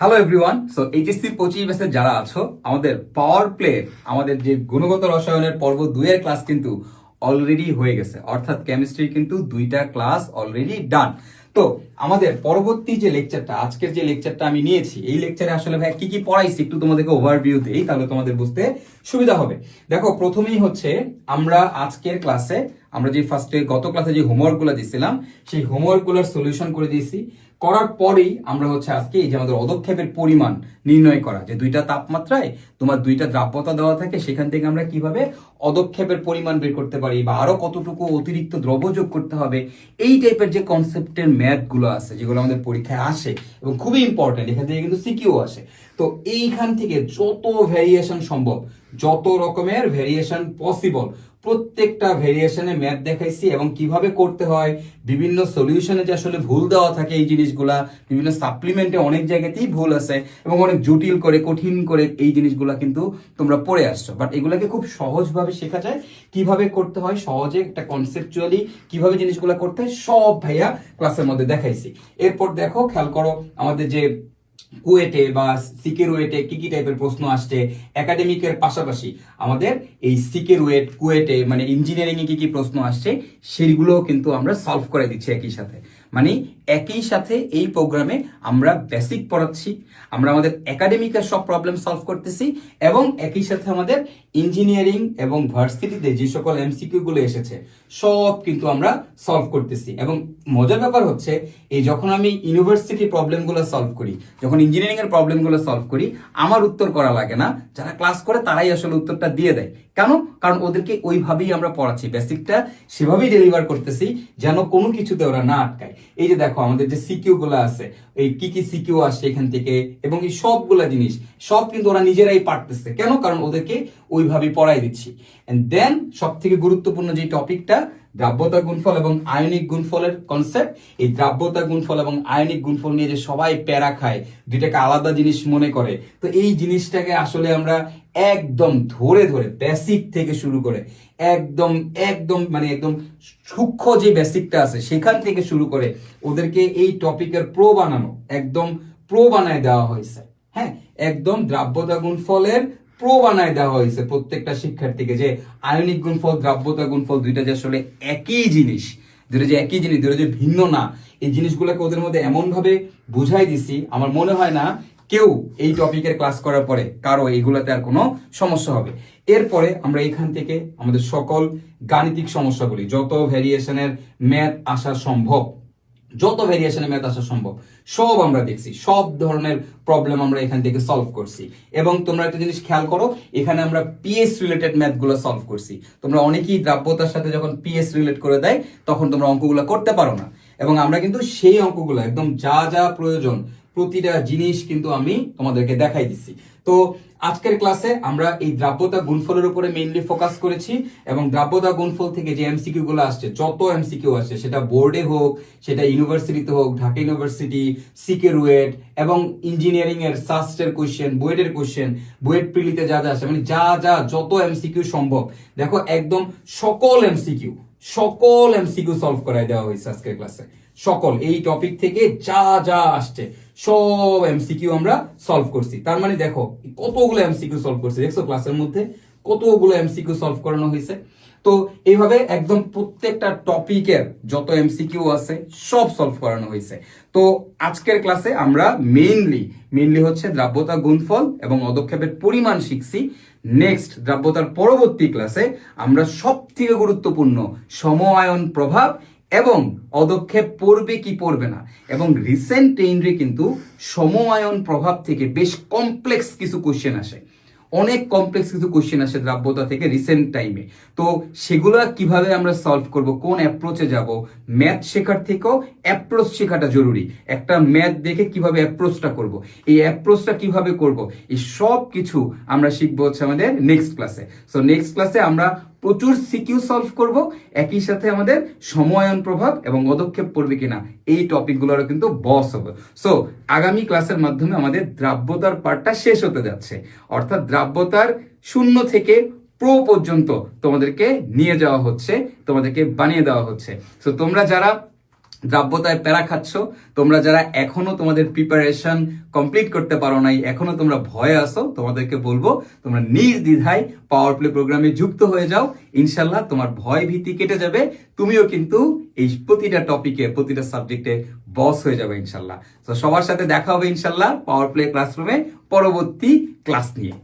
Hello everyone so HSC পঁচিশ ব্যাচে যারা আছো, আমাদের পাওয়ার প্লে আমাদের যে গুণগত রসায়নের পর্ব দুইয়ের ক্লাস কিন্তু অলরেডি হয়ে গেছে। অর্থাৎ কেমিস্ট্রি কিন্তু দুইটা ক্লাস অলরেডি ডান তো, আমাদের পরবর্তী যে লেকচারটা আজকের যে লেকচারটা আমি নিয়েছি, এই লেকচারে আসলে ভাই কি কি পড়াইছি একটু তোমাদেরকে ওভারভিউ দেই, তাহলে তোমাদের বুঝতে সুবিধা হবে। দেখো, প্রথমেই হচ্ছে আমরা আজকের ক্লাসে আমরা যে ফার্স্টে গত ক্লাসে যে হোমওয়ার্কগুলো দিছিলাম, সেই হোমওয়ার্কগুলোর সলিউশন করে দিয়েছি। করার পরেই আমরা হচ্ছে আজকে এই যে আমাদের অদক্ষেপের পরিমাণ নির্ণয় করা, যে দুইটা তাপমাত্রায় তোমার দুইটা দ্রাব্যতা দেওয়া থাকে, সেখান থেকে আমরা কীভাবে অদক্ষেপের পরিমাণ বের করতে পারি বা আরও কতটুকু অতিরিক্ত দ্রব্য যোগ করতে হবে, এই টাইপের যে কনসেপ্টের ম্যাথগুলো আছে, যেগুলো আমাদের পরীক্ষায় আসে এবং খুবই ইম্পর্টেন্ট এখান থেকে কিন্তু সিকিউ আসে। তো এইখান থেকে যত ভ্যারিয়েশন সম্ভব যত রকমের ভেরিয়েশন পসিবল প্রত্যেকটা ভেরিয়েশনে ম্যাথ দেখাইছি এবং কীভাবে করতে হয়, বিভিন্ন সলিউশনে যে আসলে ভুল দেওয়া থাকে এই জিনিসগুলা, বিভিন্ন সাপ্লিমেন্টে অনেক জায়গাতেই ভুল আছে এবং অনেক জটিল করে, কঠিন করে এই জিনিসগুলা কিন্তু তোমরা পড়ে আসছো। বাট এগুলাকে খুব সহজভাবে শেখা যায়। কীভাবে করতে হয়? সহজে একটা কনসেপচুয়ালি কীভাবে জিনিসগুলো করতে হয়? সব ভাইয়া ক্লাসের মধ্যে দেখাইছি। এরপর দেখো, খেয়াল করো, আমাদের যে কুয়েটে বা সিকের ওয়েটে কি কি টাইপের প্রশ্ন আসছে একাডেমিকের পাশাপাশি? আমাদের এই সিকের ওয়েট কুয়েটে মানে ইঞ্জিনিয়ারিং এ কি কি প্রশ্ন আসছে সেগুলোও কিন্তু আমরা সলভ করে দিচ্ছি একই সাথে। মানে একই সাথে এই প্রোগ্রামে আমরা বেসিক পড়াচ্ছি, আমরা আমাদের একাডেমিকের সব প্রবলেম সলভ করতেছি এবং একই সাথে আমাদের ইঞ্জিনিয়ারিং এবং ভার্সিটিতে যে সকল এমসিকিউ গুলো এসেছে, সব কিন্তু আমরা সলভ করতেছি। এবং মজার ব্যাপার হচ্ছে, এই যখন আমি ইউনিভার্সিটি প্রবলেমগুলো সলভ করি, যখন ইঞ্জিনিয়ারিং এর প্রবলেমগুলো সলভ করি, আমার উত্তর করা লাগে না। যারা ক্লাস করে, তারাই আসলে উত্তরটা দিয়ে দেয়। কেন? কারণ ওদেরকে ওইভাবেই আমরা পড়াচ্ছি। বেসিকটা সেভাবেই ডেলিভার করতেছি, যেন কোনো কিছুতে ওরা না আটকায়। এই যে দেখো, আমাদের যে সিকিউ গুলো আছে, এই কি কি সিকিউ আসছে এখান থেকে, এবং এই সবগুলা জিনিস, সব কিন্তু ওরা নিজেরাই পারতেছে। কেন? কারণ ওদেরকে ওইভাবে পড়াই দিচ্ছি। দেন সব থেকে গুরুত্বপূর্ণ যে টপিকটা দ্রাব্যতা গুণফল এবং আয়নিক গুণফলের কনসেপ্ট এই দ্রাব্যতা গুণফল এবং আয়নিক গুণফল নিয়ে যে সবাই প্যারা খায়, দুইটাকে আলাদা জিনিস মনে করে। তো এই জিনিসটাকে আসলে আমরা একদম ধরে ধরে বেসিক থেকে শুরু করে, একদম একদম মানে একদম সূক্ষ্ম যে বেসিকটা আছে, সেখান থেকে শুরু করে ওদেরকে এই টপিকের প্রো বানানো, একদম প্রো বানায় দেওয়া হয়েছে। হ্যাঁ একদম দ্রাব্যতা গুণফলের প্রো বানায় দেওয়া হয়েছে প্রত্যেকটা শিক্ষার্থীকে যে আয়নিক গুণফল, দ্রাব্যতা গুণফল দুইটা যে আসলে একই জিনিস দুটো যে একই জিনিস দুটো যে ভিন্ন না, এই জিনিসগুলোকে ওদের মধ্যে এমন ভাবে বুঝাই দিছি, আমার মনে হয় না কেউ এই টপিকের ক্লাস করার পরে কারও এইগুলোতে আর কোনো সমস্যা হবে। এরপরে আমরা এখান থেকে আমাদের সকল গাণিতিক সমস্যাগুলি, যত ভ্যারিয়েশনের ম্যাথ আসা সম্ভব যত ভেরিয়েশনে ম্যাথ আসা সম্ভব, সব আমরা দেখছি, সব ধরনের প্রবলেম আমরা এখান থেকে সলভ করছি। এবং তোমরা একটা জিনিস খেয়াল করো, এখানে আমরা পিএস রিলেটেড ম্যাথগুলো সলভ করছি। তোমরা অনেকেই দ্রাব্যতার সাথে যখন পিএস রিলেট করে দেয়, তখন তোমরা অঙ্কগুলো করতে পারো না। এবং আমরা কিন্তু সেই অঙ্কগুলো, একদম যা যা প্রয়োজন, প্রতিটা জিনিস কিন্তু আমি তোমাদেরকে দেখাই দিচ্ছি। তো আজকের ক্লাসে আমরা এই দ্রাব্যতা গুণফলের উপরে মেইনলি ফোকাস করেছি এবং দ্রাব্যতা গুণফল থেকে যে এমসিকিউ গুলো আসছে, যত এমসিকিউ আসছে, সেটা বোর্ডে হোক, সেটা ইউনিভার্সিটিতে হোক, ঢাকা ইউনিভার্সিটি সিকে রুয়েট এবং ইঞ্জিনিয়ারিং এর সাস্টের কোশ্চেন বুয়েটের কোয়েশ্চেন বুয়েট প্রিলিতে যা যা আসে মানে যা যা, যত এমসিকিউ সম্ভব। দেখো, একদম সকল এমসিকিউ সকল এমসিকিউ সলভ করাই দেওয়া হয়েছে আজকের ক্লাসে। সকল, এই টপিক থেকে যা যা আসছে, সব এমসিকিউ আমরা সলভ করছি। তার মানে দেখো, কতগুলো এমসিকিউ সলভ করছি? দেখছ ক্লাসের মধ্যে কতগুলো এমসিকিউ সলভ করানো হয়েছে? তো এইভাবে একদম প্রত্যেকটা টপিকের যত এমসিকিউ আছে, সব সলভ করানো হয়েছে। তো আজকের ক্লাসে আমরা মেইনলি মেইনলি হচ্ছে দ্রাব্যতা গুণফল এবং অদক্ষেপের পরিমাণ শিখছি। নেক্সট দ্রাব্যতার পরবর্তী ক্লাসে আমরা সব থেকে গুরুত্বপূর্ণ সমআয়ন প্রভাব এবং অদক্ষেপ পড়বে কি পড়বে না। এবং রিসেন্ট টেইনরে কিন্তু সমআয়ন প্রভাব থেকে বেশ কমপ্লেক্স কিছু কোশ্চেন আসে। অনেক কমপ্লেক্স কিছু কোশ্চেন আসে দ্রাব্যতা থেকে রিসেন্ট টাইমে তো সেগুলো কীভাবে আমরা সলভ করব, কোন অ্যাপ্রোচে যাব? ম্যাথ শেখার থেকেও অ্যাপ্রোচ শেখাটা জরুরি। একটা ম্যাথ দেখে কীভাবে অ্যাপ্রোচটা করব, এই অ্যাপ্রোচটা কীভাবে করব, এই সব কিছু আমরা শিখব হচ্ছে আমাদের নেক্সট ক্লাসে সো নেক্সট ক্লাসে আমরা প্রচুর সিকিউ সলভ করব, একই সাথে আমাদের সময়ন প্রভাব এবং পদক্ষেপ পড়বে কিনা, এই টপিকগুলোরও কিন্তু বস হবে। সো আগামী ক্লাসের মাধ্যমে আমাদের দ্রাব্যতার পার্টটা শেষ হতে যাচ্ছে। অর্থাৎ দ্রাব্যতার শূন্য থেকে প্রো পর্যন্ত তোমাদেরকে নিয়ে যাওয়া হচ্ছে, তোমাদেরকে বানিয়ে দেওয়া হচ্ছে। সো তোমরা যারা দ্রাব্যতায় প্যারা খাচ্ছ, তোমরা যারা এখনও তোমাদের প্রিপারেশন কমপ্লিট করতে পারো নাই, এখনও তোমরা ভয়ে আসো তোমাদেরকে বলব, তোমরা নির্দ্বিধায় পাওয়ার প্লে প্রোগ্রামে যুক্ত হয়ে যাও। ইনশাল্লাহ তোমার ভয় ভীতি কেটে যাবে। তুমিও কিন্তু এই প্রতিটা টপিকে প্রতিটা সাবজেক্টে বস হয়ে যাবে ইনশাল্লাহ তো সবার সাথে দেখা হবে ইনশাল্লাহ পাওয়ার প্লে ক্লাসরুমে পরবর্তী ক্লাস নিয়ে।